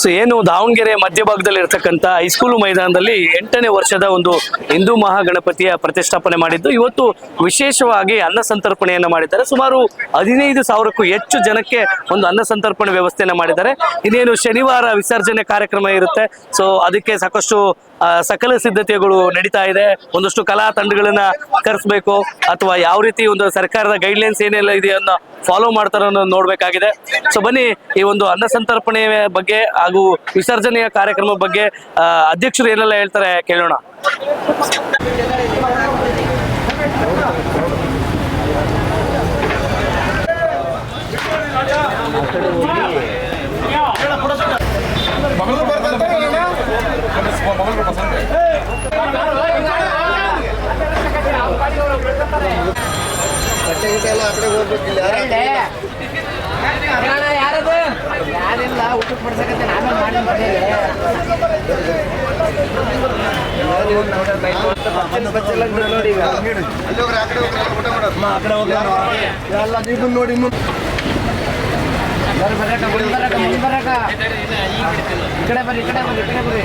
So ಏನು ದಾವಣಗೆರೆ ಮಧ್ಯಭಾಗದಲ್ಲಿ ಇರತಕ್ಕಂತ ಹೈಸ್ಕೂಲ್ ಮೈದಾನದಲ್ಲಿ ಎಂಟನೇ ವರ್ಷದ ಒಂದು ಹಿಂದೂ ಮಹಾಗಣಪತಿಯ ಪ್ರತಿಷ್ಠಾಪನೆ ಮಾಡಿದ್ದು. ಇವತ್ತು ವಿಶೇಷವಾಗಿ ಅನ್ನ ಸಂತರ್ಪಣೆಯನ್ನು ಮಾಡಿದ್ದಾರೆ. ಸುಮಾರು ಹದಿನೈದು ಸಾವಿರಕ್ಕೂ ಹೆಚ್ಚು ಜನಕ್ಕೆ ಒಂದು ಅನ್ನ ಸಂತರ್ಪಣೆ ವ್ಯವಸ್ಥೆಯನ್ನು ಮಾಡಿದ್ದಾರೆ. ಇನ್ನೇನು ಶನಿವಾರ ವಿಸರ್ಜನೆ ಕಾರ್ಯಕ್ರಮ ಇರುತ್ತೆ. ಸೊ ಅದಕ್ಕೆ ಸಾಕಷ್ಟು ಸಕಲ ಸಿದ್ಧತೆಗಳು ನಡೀತಾ ಇದೆ. ಒಂದಷ್ಟು ಕಲಾ ತಂಡಗಳನ್ನ ಕರೆಸ್ಬೇಕು. ಅಥವಾ ಯಾವ ರೀತಿ ಒಂದು ಸರ್ಕಾರದ ಗೈಡ್ಲೈನ್ಸ್ ಏನೆಲ್ಲ ಇದೆಯನ್ನ ಫಾಲೋ ಮಾಡ್ತಾರೋ ನೋಡ್ಬೇಕಾಗಿದೆ. ಸೊ ಬನ್ನಿ, ಈ ಒಂದು ಅನ್ನ ಸಂತರ್ಪಣೆ ಬಗ್ಗೆ ಹಾಗೂ ವಿಸರ್ಜನೆಯ ಕಾರ್ಯಕ್ರಮ ಬಗ್ಗೆ ಅಧ್ಯಕ್ಷರು ಏನೆಲ್ಲ ಹೇಳ್ತಾರೆ ಕೇಳೋಣ. ಗಿಟ್ಟೆ ಎಲ್ಲ ಆ ಕಡೆ ಹೋಗ್ಬೇಕಿಲ್ಲ ಯಾರದು? ಯಾರಿಲ್ಲ ಊಟಕ್ಕೆ ಬಡ್ಸಕತ್ತೆ ನಾನು ಮಾಡಿ ನೋಡಿ ಎಲ್ಲ ನೀವು ನೋಡಿ ಮುಂದೆ ಬರಕ ಮುಂದೆ ಬರಕ ಮುಂದೆ ಬರಕ ಈ ಕಡೆ ಬರ್ರಿ ಈ ಕಡೆ ಬರ್ರಿ ಈ ಕಡೆ ಬರ್ರಿ.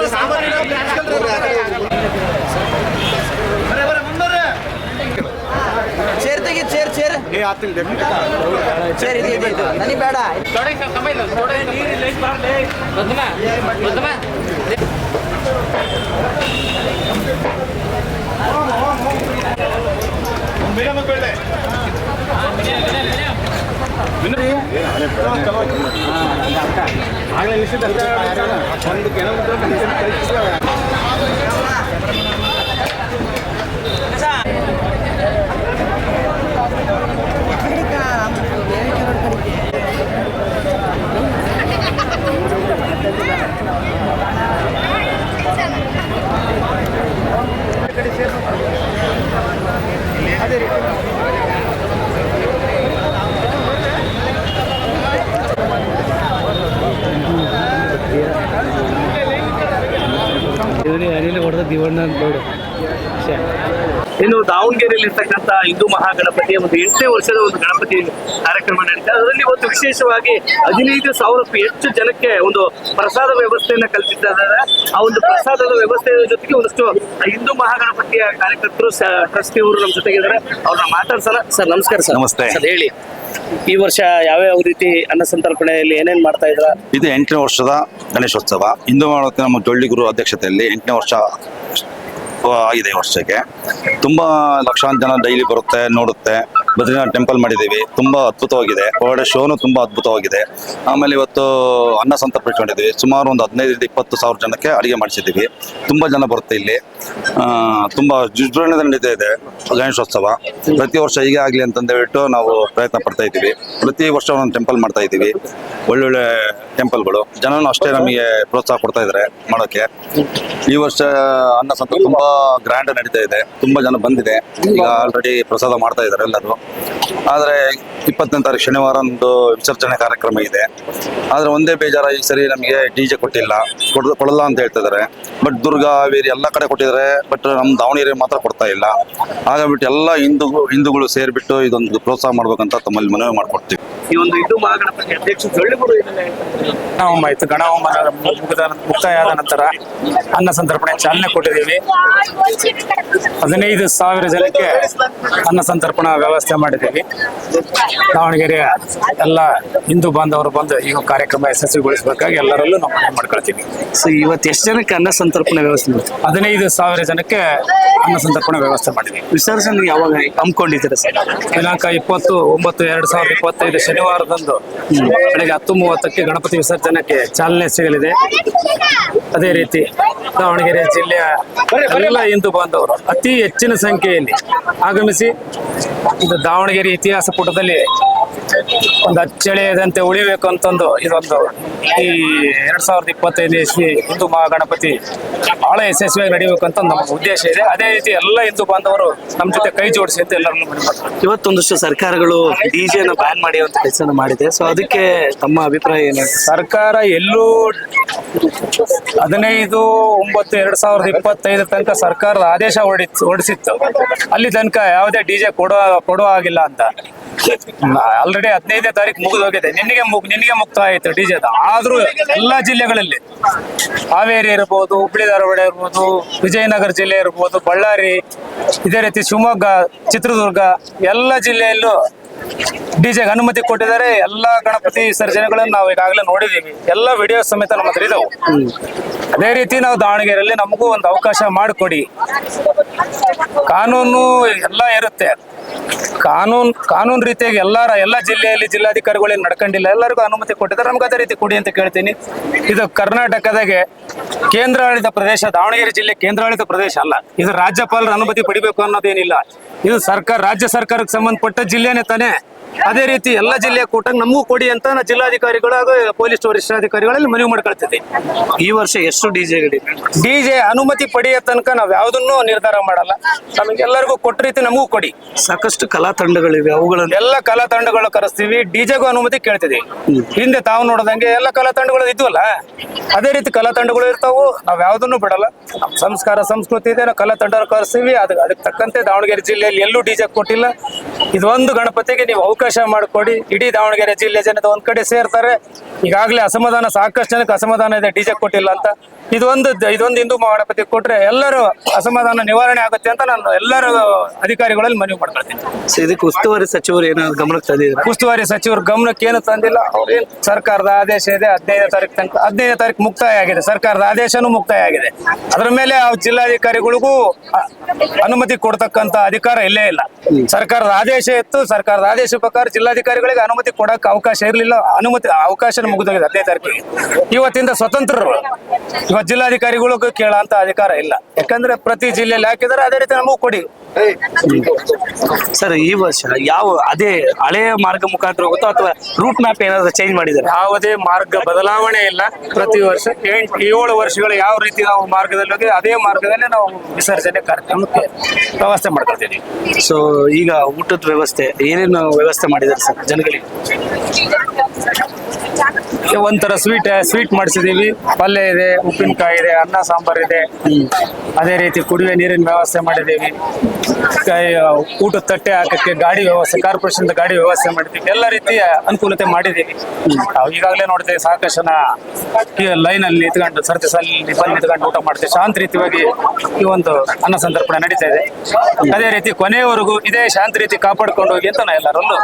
ಚೇರ್ ಚೇರ್ ಚೇರ್ ಇದು ಇದು ಇದು ನನಗೆ ಬೇಡ ಇನ್ನು ದಾವಣಗೆರೆಯಲ್ಲಿ ಇರ್ತಕ್ಕಂಥ ಹಿಂದೂ ಮಹಾಗಣಪತಿಯ ಒಂದು ಎಂಟನೇ ವರ್ಷದ ಒಂದು ಗಣಪತಿ ಕಾರ್ಯಕ್ರಮ ನಡೀತಾ ಅದರಲ್ಲಿ ಇವತ್ತು ವಿಶೇಷವಾಗಿ ಹದಿನೈದು ಸಾವಿರಕ್ಕೂ ಹೆಚ್ಚು ಜನಕ್ಕೆ ಒಂದು ಪ್ರಸಾದ ವ್ಯವಸ್ಥೆಯನ್ನ ಕಲ್ಪಿಸಿದ್ದಾರೆ ಆ ಒಂದು ಪ್ರಸಾದದ ವ್ಯವಸ್ಥೆಯ ಜೊತೆಗೆ ಒಂದಷ್ಟು ಹಿಂದೂ ಮಹಾಗಣಪತಿಯ ಕಾರ್ಯಕರ್ತರು ಟ್ರಸ್ಟಿ ಅವರು ನಮ್ಮ ಜೊತೆಗಿದ್ದಾರೆ. ಅವ್ರನ್ನ ಮಾತಾಡ್ಸಲ್ಲ ಸರ್ ನಮಸ್ಕಾರ ಸರ್. ನಮಸ್ತೆ. ಹೇಳಿ. ಈ ವರ್ಷ ಯಾವ್ಯಾವ ರೀತಿ ಅನ್ನ ಸಂತರ್ಪಣೆಯಲ್ಲಿ ಏನೇನ್ ಮಾಡ್ತಾ ಇದ್ರ? ಇದು ಎಂಟನೇ ವರ್ಷದ ಗಣೇಶೋತ್ಸವ. ಹಿಂದೂ ಮಾಡೋಕೆ ನಮ್ಮ ಜೊಳ್ಳಿ ಗುರು ಅಧ್ಯಕ್ಷತೆಯಲ್ಲಿ ಎಂಟನೇ ವರ್ಷ ಆಗಿದೆ ವರ್ಷಕ್ಕೆ. ತುಂಬಾ ಲಕ್ಷಾಂತರ ಜನ ಡೈಲಿ ಬರುತ್ತೆ, ನೋಡುತ್ತೆ. ಬದ್ರಿನಾಥ್ ಟೆಂಪಲ್ ಮಾಡಿದ್ದೀವಿ. ತುಂಬಾ ಅದ್ಭುತವಾಗಿದೆ. ಒಳ್ಳೆ ಶೋನು ತುಂಬಾ ಅದ್ಭುತವಾಗಿದೆ. ಆಮೇಲೆ ಇವತ್ತು ಅನ್ನ ಸಂತರ್ಪಿಸ್ಕೊಂಡಿದ್ದೀವಿ ಸುಮಾರು ಒಂದು ಹದಿನೈದರಿಂದ ಇಪ್ಪತ್ತು ಸಾವಿರ ಜನಕ್ಕೆ ಅಡುಗೆ ಮಾಡಿಸಿದ್ದೀವಿ. ತುಂಬಾ ಜನ ಬರುತ್ತೆ ಇಲ್ಲಿ. ತುಂಬಾ ವಿಜೃಂಭಣೆಯಿಂದ ನಡೀತಾ ಇದೆ ಗಣೇಶೋತ್ಸವ. ಪ್ರತಿ ವರ್ಷ ಹೀಗೆ ಆಗಲಿ ಅಂತಂದೇಳ್ಬಿಟ್ಟು ನಾವು ಪ್ರಯತ್ನ ಪಡ್ತಾ ಇದ್ದೀವಿ. ಪ್ರತಿ ವರ್ಷ ಒಂದು ಟೆಂಪಲ್ ಮಾಡ್ತಾ ಇದ್ದೀವಿ. ಒಳ್ಳೊಳ್ಳೆ ಟೆಂಪಲ್ಗಳು ಜನನು ಅಷ್ಟೇ ನಮಗೆ ಪ್ರೋತ್ಸಾಹ ಕೊಡ್ತಾ ಇದ್ದಾರೆ ಮಾಡೋಕೆ ಈ ವರ್ಷ ಅನ್ನ ಸಂತ ತುಂಬಾ ಗ್ರ್ಯಾಂಡ್ ನಡೀತಾ ಇದೆ. ತುಂಬಾ ಜನ ಬಂದಿದೆ. ಈಗ ಆಲ್ರೆಡಿ ಪ್ರಸಾದ ಮಾಡ್ತಾ ಇದ್ದಾರೆ ಎಲ್ಲರೂ. ಆದ್ರೆ ಇಪ್ಪತ್ತನೇ ತಾರೀಕು ಶನಿವಾರ ಒಂದು ವಿಸರ್ಜನೆ ಕಾರ್ಯಕ್ರಮ ಇದೆ. ಆದರೆ ಒಂದೇ ಬೇಜಾರ ಈ ಸರಿ ನಮಗೆ ಡಿ ಜೆ ಕೊಟ್ಟಿಲ್ಲ, ಕೊಡ, ಕೊಡಲ್ಲ ಅಂತ ಹೇಳ್ತಿದ್ದಾರೆ ಬಟ್ ದುರ್ಗ, ಹಾವೇರಿ ಎಲ್ಲ ಕಡೆ ಕೊಟ್ಟಿದ್ದಾರೆ ಬಟ್ ನಮ್ಮ ದಾವಣಗೆರೆ ಮಾತ್ರ ಕೊಡ್ತಾ ಇಲ್ಲ. ಹಾಗಾಗ್ಬಿಟ್ಟು ಎಲ್ಲ ಹಿಂದೂ ಹಿಂದೂಗಳು ಸೇರಿಬಿಟ್ಟು ಇದೊಂದು ಪ್ರೋತ್ಸಾಹ ಮಾಡಬೇಕಂತ ತಮ್ಮಲ್ಲಿ ಮನವಿ ಮಾಡ್ಕೊಡ್ತೀವಿ. ಈ ಒಂದು ಹಿಂದೂ ಮಹಾಗಣಪತಿ ಅಧ್ಯಕ್ಷ ಆಯ್ತು ಗಣಹೋಮ ಮುಗಿದ ಮುಕ್ತಾಯ ಆದ ನಂತರ ಅನ್ನ ಸಂತರ್ಪಣೆ ಚಾಲನೆ ಕೊಟ್ಟಿದ್ದೀವಿ. ಹದಿನೈದು ಸಾವಿರ ಜನಕ್ಕೆ ಅನ್ನ ಸಂತರ್ಪಣಾ ವ್ಯವಸ್ಥೆ ಮಾಡಿದ್ದೀವಿ. ದಾವಣಗೆರೆಯ ಎಲ್ಲ ಹಿಂದೂ ಬಾಂಧವರು ಬಂದು ಈ ಕಾರ್ಯಕ್ರಮ ಯಶಸ್ವಿಗೊಳಿಸಬೇಕಾಗಿ ಎಲ್ಲರಲ್ಲೂ ನಾವು ಮನವಿ ಮಾಡ್ಕೊಳ್ತೀವಿ. ಸೊ ಇವತ್ತು ಎಷ್ಟು ಜನಕ್ಕೆ ಅನ್ನ ಸಂತರ್ಪಣೆ ವ್ಯವಸ್ಥೆ ಮಾಡ್ತೀವಿ ಹದಿನೈದು ಸಾವಿರ ಜನಕ್ಕೆ ಅನ್ನ ಸಂತರ್ಪಣೆ ವ್ಯವಸ್ಥೆ ಮಾಡಿದ್ದೀವಿ. ವಿಸರ್ಜನೆ ಯಾವಾಗ ಹಮ್ಮಿಕೊಂಡಿದ್ದೀರಾ ಸರ್? ದಿನಾಂಕ ಇಪ್ಪತ್ತು ಒಂಬತ್ತು ಎರಡು ಸಾವಿರದ ಇಪ್ಪತ್ತೈದು ಶನಿವಾರ ಶನಿವಾರದಂದು ಬೆಳಗ್ಗೆ ಹತ್ತು ಮೂವತ್ತಕ್ಕೆ ಗಣಪತಿ ವಿಸರ್ಜನೆಗೆ ಚಾಲನೆ ಸಿಗಲಿದೆ. ಅದೇ ರೀತಿ ದಾವಣಗೆರೆ ಜಿಲ್ಲೆಯ ಎಲ್ಲ ಹಿಂದೂ ಬಾಂಧವರು ಅತಿ ಹೆಚ್ಚಿನ ಸಂಖ್ಯೆಯಲ್ಲಿ ಆಗಮಿಸಿ ಇದು ದಾವಣಗೆರೆ ಇತಿಹಾಸ ಪುಟದಲ್ಲಿ ಒಂದು ಅಚ್ಚಳಿಯದಂತೆ ಉಳಿಬೇಕು ಅಂತಂದು ಇದೊಂದು ಈ ಎರಡ್ ಸಾವಿರದ ಇಪ್ಪತ್ತೈದು ಇಸ್ವಿ ಹಿಂದೂ ಮಹಾಗಣಪತಿ ಬಹಳ ಯಶಸ್ವಿಯಾಗಿ ನಡೀಬೇಕು ಅಂತ ನಮ್ಮ ಉದ್ದೇಶ ಇದೆ. ಅದೇ ರೀತಿ ಎಲ್ಲ ಹಿಂದೂ ಬಾಂಧವರು ನಮ್ಮ ಜೊತೆ ಕೈ ಜೋಡಿಸಿ ಅಂತ ಎಲ್ಲರನ್ನು ಇವತ್ತೊಂದಷ್ಟು ಸರ್ಕಾರಗಳು ಡಿಜೆನ ಬ್ಯಾನ್ ಮಾಡಿ ಅಂತ ಕೆಲಸನ ಮಾಡಿದೆ. ಸೊ ಅದಕ್ಕೆ ತಮ್ಮ ಅಭಿಪ್ರಾಯ ಏನು? ಸರ್ಕಾರ ಎಲ್ಲೂ ಹದಿನೈದು ಒಂಬತ್ತು ಎರಡ್ ಸಾವಿರದ ಇಪ್ಪತ್ತೈದರ ತನಕ ಸರ್ಕಾರದ ಆದೇಶ ಹೊಡಿತ್ ಹೊರಡಿಸಿತ್ತು. ಅಲ್ಲಿ ತನಕ ಯಾವುದೇ ಡಿಜೆ ಕೊಡೋ ಕೊಡುವ ಆಗಿಲ್ಲ ಅಂತ. ಆಲ್ರೆಡಿ ಹದಿನೈದನೇ ತಾರೀಕು ಮುಗಿದೋಗಿದೆ ನಿನ್ನೆಗೆ ಮುಗ್ ನಿನ್ನೆಗೆ ಮುಕ್ತ ಆಯ್ತು ಡಿಜೆ ಆದ್ರೂ ಎಲ್ಲಾ ಜಿಲ್ಲೆಗಳಲ್ಲಿ ಹಾವೇರಿ ಇರ್ಬೋದು ಹುಬ್ಳಿ ಧಾರವಾಡ ಇರ್ಬೋದು ವಿಜಯನಗರ ಜಿಲ್ಲೆ ಇರ್ಬೋದು ಬಳ್ಳಾರಿ ಇದೇ ರೀತಿ ಶಿವಮೊಗ್ಗ ಚಿತ್ರದುರ್ಗ ಎಲ್ಲ ಜಿಲ್ಲೆಯಲ್ಲೂ ಡಿಜೆಗೆ ಅನುಮತಿ ಕೊಟ್ಟಿದ್ದಾರೆ. ಎಲ್ಲಾ ಗಣಪತಿ ವಿಸರ್ಜನೆಗಳನ್ನು ನಾವು ಈಗಾಗಲೇ ನೋಡಿದೀವಿ ಎಲ್ಲ ವಿಡಿಯೋ ಸಮೇತ ನಮ್ಮ ಹತ್ರ ಇದಾವೆ. ಅದೇ ರೀತಿ ನಾವು ದಾವಣಗೆರೆಯಲ್ಲಿ ನಮಗೂ ಒಂದು ಅವಕಾಶ ಮಾಡಿಕೊಡಿ. ಕಾನೂನು ಎಲ್ಲ ಇರುತ್ತೆ. ಕಾನೂನು ಕಾನೂನು ರೀತಿಯಾಗಿ ಎಲ್ಲರ ಎಲ್ಲ ಜಿಲ್ಲೆಯಲ್ಲಿ ಜಿಲ್ಲಾಧಿಕಾರಿಗಳೇನು ನಡ್ಕೊಂಡಿಲ್ಲ. ಎಲ್ಲರಿಗೂ ಅನುಮತಿ ಕೊಟ್ಟಿದ್ದಾರೆ. ನಮ್ಗೆ ಅದೇ ರೀತಿ ಕೊಡಿ ಅಂತ ಕೇಳ್ತೀನಿ. ಇದು ಕರ್ನಾಟಕದಾಗೆ ಕೇಂದ್ರಾಡಳಿತ ಪ್ರದೇಶ, ದಾವಣಗೆರೆ ಜಿಲ್ಲೆ ಕೇಂದ್ರಾಡಳಿತ ಪ್ರದೇಶ ಅಲ್ಲ. ಇದು ರಾಜ್ಯಪಾಲರ ಅನುಮತಿ ಪಡಿಬೇಕು ಅನ್ನೋದೇನಿಲ್ಲ. ಇದು ಸರ್ಕಾರ, ರಾಜ್ಯ ಸರ್ಕಾರಕ್ಕೆ ಸಂಬಂಧಪಟ್ಟ ಜಿಲ್ಲೆನೇ ತಾನೇ. ಅದೇ ರೀತಿ ಎಲ್ಲ ಜಿಲ್ಲೆಯ ಕೂಟಂಗ್ ನಮಗೂ ಕೊಡಿ ಅಂತ ನಾ ಜಿಲ್ಲಾಧಿಕಾರಿಗಳು ಹಾಗೂ ಪೊಲೀಸ್ ವರಿಷ್ಠಾಧಿಕಾರಿಗಳಲ್ಲಿ ಮನವಿ ಮಾಡ್ಕೊಳ್ತಿದ್ದೆ. ಈ ವರ್ಷ ಎಷ್ಟು ಡಿಜೆಗಳಿವೆ ಡಿಜೆ ಅನುಮತಿ ಪಡೆಯೋ ತನಕ ನಾವ್ ಯಾವ್ದನ್ನೂ ನಿರ್ಧಾರ ಮಾಡಲ್ಲ. ನಮಗೆಲ್ಲರಿಗೂ ಕೊಟ್ಟ ರೀತಿ ನಮಗೂ ಕೊಡಿ. ಸಾಕಷ್ಟು ಕಲಾ ತಂಡಗಳಿವೆ ಅವುಗಳನ್ನು ಎಲ್ಲ ಕಲಾ ತಂಡಗಳು ಕರೆಸ್ತೀವಿ. ಡಿಜೆಗೂ ಅನುಮತಿ ಕೇಳ್ತಿದೀವಿ ಹಿಂದೆ ತಾವು ನೋಡ್ದಂಗೆ ಎಲ್ಲ ಕಲಾ ತಂಡಗಳು ಇದ್ವಲ್ಲ? ಅದೇ ರೀತಿ ಕಲಾ ತಂಡಗಳು ಇರ್ತಾವು. ನಾವ್ ಯಾವ್ದನ್ನು ಬಿಡಲ್ಲ. ಸಂಸ್ಕಾರ ಸಂಸ್ಕೃತಿ ಇದೆ. ನಾವು ಕಲಾ ತಂಡ ಕರೆಸ್ತೀವಿ. ಅದಕ್ಕೆ ಅದಕ್ಕೆ ತಕ್ಕಂತೆ ದಾವಣಗೆರೆ ಜಿಲ್ಲೆಯಲ್ಲಿ ಎಲ್ಲೂ ಡಿಜೆ ಕೊಟ್ಟಿಲ್ಲ. ಇದೊಂದು ಗಣಪತಿಗೆ ನೀವು ಅವಕಾಶ ಮಾಡಿಕೊಡಿ. ಇಡೀ ದಾವಣಗೆರೆ ಜಿಲ್ಲೆ ಜನತೆ ಒಂದ್ ಕಡೆ ಸೇರ್ತಾರೆ. ಈಗಾಗಲೇ ಅಸಮಾಧಾನ, ಸಾಕಷ್ಟು ಜನಕ್ಕೆ ಅಸಮಾಧಾನ ಇದೆ. ಡಿಜೆ ಕೊಟ್ಟಿಲ್ಲ ಅಂತ. ಇದೊಂದು ಇದೊಂದು ಹಿಂದೂ ಗಣಪತಿ ಕೊಟ್ರೆ ಎಲ್ಲರೂ ಅಸಮಾಧಾನ ನಿವಾರಣೆ ಆಗುತ್ತೆ ಅಂತ ನಾನು ಎಲ್ಲರ ಅಧಿಕಾರಿಗಳಲ್ಲಿ ಮನವಿ ಮಾಡ್ಕೊಳ್ತೀನಿ. ಇದಕ್ಕೆ ಉಸ್ತುವಾರಿ ಸಚಿವರು ಏನಾದ್ರು ಗಮನಕ್ಕೆ ತಂದಿದ್ರು ಉಸ್ತುವಾರಿ ಸಚಿವರು ಗಮನಕ್ಕೆ ಏನು ತಂದಿಲ್ಲ. ಅವ್ರೇನ್ ಸರ್ಕಾರದ ಆದೇಶ ಇದೆ ಹದಿನೈದು ತಾರೀಕು ತನಕ ಹದಿನೈದು ತಾರೀಕು ಮುಕ್ತಾಯ ಆಗಿದೆ. ಸರ್ಕಾರದ ಆದೇಶನೂ ಮುಕ್ತಾಯ ಆಗಿದೆ. ಅದರ ಮೇಲೆ ಆ ಜಿಲ್ಲಾಧಿಕಾರಿಗಳಿಗೂ ಅನುಮತಿ ಕೊಡ್ತಕ್ಕಂತ ಅಧಿಕಾರ ಇಲ್ಲೇ ಇಲ್ಲ. ಸರ್ಕಾರದ ಆದೇಶ ಇತ್ತು. ಸರ್ಕಾರದ ಆದೇಶ ಪ್ರಕಾರ ಜಿಲ್ಲಾಧಿಕಾರಿಗಳಿಗೆ ಅನುಮತಿ ಕೊಡಕ್ಕೆ ಅವಕಾಶ ಇರಲಿಲ್ಲ. ಅನುಮತಿ ಅವಕಾಶ ಮುಗಿದೋಗಿದೆ ಹದಿನೈದು ತಾರೀಕಿಗೆ. ಇವತ್ತಿಂದ ಸ್ವತಂತ್ರರು. ಕೇಳಂತ ಕೇಳೋಂತ ಅಧಿಕಾರ ಇಲ್ಲ. ಯಾಕಂದ್ರೆ ಪ್ರತಿ ಜಿಲ್ಲೆಯಲ್ಲಿ ಹಾಕಿದ್ರೆ ಅದೇ ರೀತಿ ನಮಗೂ ಕೊಡಿ. ಸರ್ ಈ ವರ್ಷ ಯಾವ ಅದೇ ಹಳೆಯ ಮಾರ್ಗ ಮುಖಾಂತರ ಹೋಗುತ್ತೋ ಅಥವಾ ರೂಟ್ ಮ್ಯಾಪ್ ಏನಾದ್ರು ಚೇಂಜ್ ಮಾಡಿದ್ದಾರೆ? ಯಾವುದೇ ಮಾರ್ಗ ಬದಲಾವಣೆ ಇಲ್ಲ. ಪ್ರತಿ ವರ್ಷ ಎಂಟು ಏಳು ವರ್ಷಗಳು ಯಾವ ರೀತಿ ನಾವು ಮಾರ್ಗದಲ್ಲಿ ಹೋಗಿ ಅದೇ ಮಾರ್ಗದಲ್ಲಿ ನಾವು ವಿಸರ್ಜನೆ ಕಾರ್ಯಕ್ರಮಕ್ಕೆ ವ್ಯವಸ್ಥೆ ಮಾಡ್ಕೊಳ್ತೀವಿ. ಸೊ ಈಗ ಊಟದ ವ್ಯವಸ್ಥೆ ಏನೇನು ವ್ಯವಸ್ಥೆ ಮಾಡಿದ್ದಾರೆ ಸರ್ ಜನಗಳಿಗೆ? ಒಂಥರ ಸ್ವೀಟ್ ಸ್ವೀಟ್ ಮಾಡಿಸಿದೀವಿ. ಪಲ್ಯ ಇದೆ, ಉಪ್ಪಿನಕಾಯಿ ಇದೆ, ಅನ್ನ ಸಾಂಬಾರ್ ಇದೆ. ಅದೇ ರೀತಿ ಕುಡಿಯುವ ನೀರಿನ ವ್ಯವಸ್ಥೆ ಮಾಡಿದ್ದೀವಿ. ಊಟ ತಟ್ಟೆ ಹಾಕಕ್ಕೆ ಗಾಡಿ ವ್ಯವಸ್ಥೆ ಕಾರ್ಪೊರೇಷನ್ ಗಾಡಿ ವ್ಯವಸ್ಥೆ ಮಾಡಿದ್ದೀವಿ. ಎಲ್ಲ ರೀತಿಯ ಅನುಕೂಲತೆ ಮಾಡಿದ್ದೀವಿ. ಈಗಾಗಲೇ ನೋಡ್ತೇವೆ ಸಾಕಷ್ಟು ಜನ ಲೈನ್ ಅಲ್ಲಿ ನಿಂತ್ಕೊಂಡು, ಸರ್ತಿ ಸಾಲಿ ಬಂದು ನಿಂತ್ಕೊಂಡು ಊಟ ಮಾಡ್ತೀವಿ. ಶಾಂತ ರೀತಿಯಾಗಿ ಈ ಒಂದು ಅನ್ನ ಸಂತರ್ಪಣೆ ನಡೀತಾ ಇದೆ. ಅದೇ ರೀತಿ ಕೊನೆಯವರೆಗೂ ಇದೇ ಶಾಂತ ರೀತಿ ಕಾಪಾಡ್ಕೊಂಡು ಹೋಗಿ ಅಂತ ನಾ ಎಲ್ಲರಲ್ಲೂ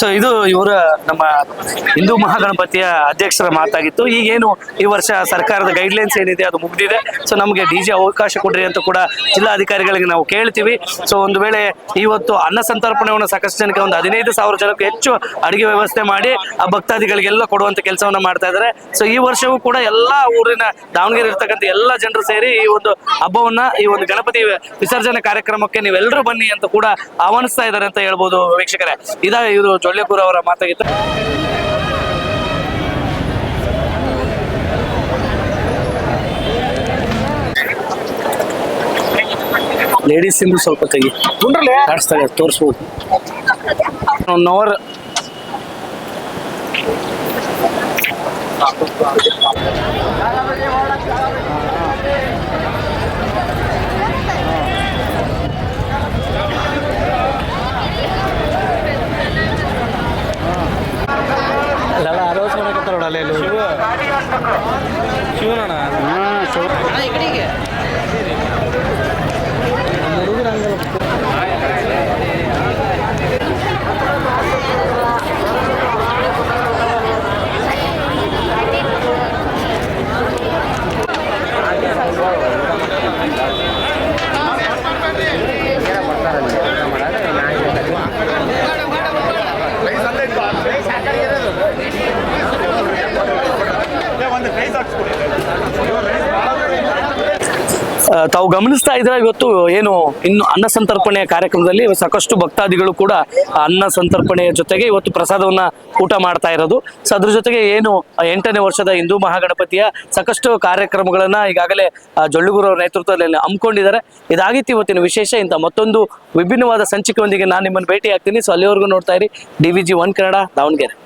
ಸೊ ಇದು ಇವರ ನಮ್ಮ ಹಿಂದೂ ಮಹಾಗಣಪತಿಯ ಅಧ್ಯಕ್ಷರ ಮಾತಾಗಿತ್ತು. ಈಗೇನು ಈ ವರ್ಷ ಸರ್ಕಾರದ ಗೈಡ್ಲೈನ್ಸ್ ಏನಿದೆ ಅದು ಮುಗಿದಿದೆ. ಸೊ ನಮಗೆ ಡಿ ಜೆ ಅವಕಾಶ ಕೊಡ್ರಿ ಅಂತ ಕೂಡ ಜಿಲ್ಲಾಧಿಕಾರಿಗಳಿಗೆ ನಾವು ಕೇಳ್ತೀವಿ. ಸೊ ಒಂದು ವೇಳೆ ಇವತ್ತು ಅನ್ನ ಸಂತರ್ಪಣೆಯನ್ನು ಸಾಕಷ್ಟು ಜನಕ್ಕೆ ಒಂದು ಹದಿನೈದು ಸಾವಿರ ಜನಕ್ಕೆ ಹೆಚ್ಚು ಅಡಿಗೆ ವ್ಯವಸ್ಥೆ ಮಾಡಿ, ಆ ಭಕ್ತಾದಿಗಳಿಗೆಲ್ಲ ಕೊಡುವಂತ ಕೆಲಸವನ್ನು ಮಾಡ್ತಾ ಇದ್ದಾರೆ. ಸೊ ಈ ವರ್ಷವೂ ಕೂಡ ಎಲ್ಲ ಊರಿನ ದಾವಣಗೆರೆ ಇರ್ತಕ್ಕಂಥ ಎಲ್ಲ ಜನರು ಸೇರಿ ಈ ಒಂದು ಹಬ್ಬವನ್ನ, ಈ ಒಂದು ಗಣಪತಿ ವಿಸರ್ಜನೆ ಕಾರ್ಯಕ್ರಮಕ್ಕೆ ನೀವೆಲ್ಲರೂ ಬನ್ನಿ ಅಂತ ಕೂಡ ಆಹ್ವಾನಿಸ್ತಾ ಇದ್ದಾರೆ ಅಂತ ಹೇಳ್ಬೋದು ವೀಕ್ಷಕರೇ. ಇದ ಇವರು ಜೊಳ್ಳೆಕೂರ್ ಅವರ ಮಾತಾಗಿತ್ತು ಲೇಡೀಸ್ ಇಂದು ಸ್ವಲ್ಪ ತೆಗಿ. ಕಾಣಿಸ್ತಾರೆ ತೋರಿಸ್ಬೋದು. ಒನ್ ಅವರ್ ಅಲ್ಲೆಲ್ಲ ಅಲೋಸ್ ಮಾಡಕತ್ತಾರ ನೋಡಲ್ಲ ಶಿವ. ಶಿವನಣ್ಣ? ಆ, ತಾವು ಗಮನಿಸ್ತಾ ಇದ್ರೆ ಇವತ್ತು ಏನು ಇನ್ನು ಅನ್ನ ಸಂತರ್ಪಣೆಯ ಕಾರ್ಯಕ್ರಮದಲ್ಲಿ ಸಾಕಷ್ಟು ಭಕ್ತಾದಿಗಳು ಕೂಡ ಅನ್ನ ಸಂತರ್ಪಣೆಯ ಜೊತೆಗೆ ಇವತ್ತು ಪ್ರಸಾದವನ್ನ ಊಟ ಮಾಡ್ತಾ ಇರೋದು. ಸೊ, ಅದ್ರ ಜೊತೆಗೆ ಏನು ಎಂಟನೇ ವರ್ಷದ ಹಿಂದೂ ಮಹಾಗಣಪತಿಯ ಸಾಕಷ್ಟು ಕಾರ್ಯಕ್ರಮಗಳನ್ನ ಈಗಾಗಲೇ ಜೊಳ್ಳುಗುರು ಅವರ ನೇತೃತ್ವದಲ್ಲಿ ಹಮ್ಮಿಕೊಂಡಿದ್ದಾರೆ. ಇದಾಗಿತ್ತು ಇವತ್ತಿನ ವಿಶೇಷ. ಇಂತ ಮತ್ತೊಂದು ವಿಭಿನ್ನವಾದ ಸಂಚಿಕೆಯೊಂದಿಗೆ ನಾನು ನಿಮ್ಮನ್ನು ಭೇಟಿ ಆಗ್ತೀನಿ ಸೊ, ಅಲ್ಲಿವರೆಗೂ ನೋಡ್ತಾ ಇರಿ. D V G one Kannada Davanagere.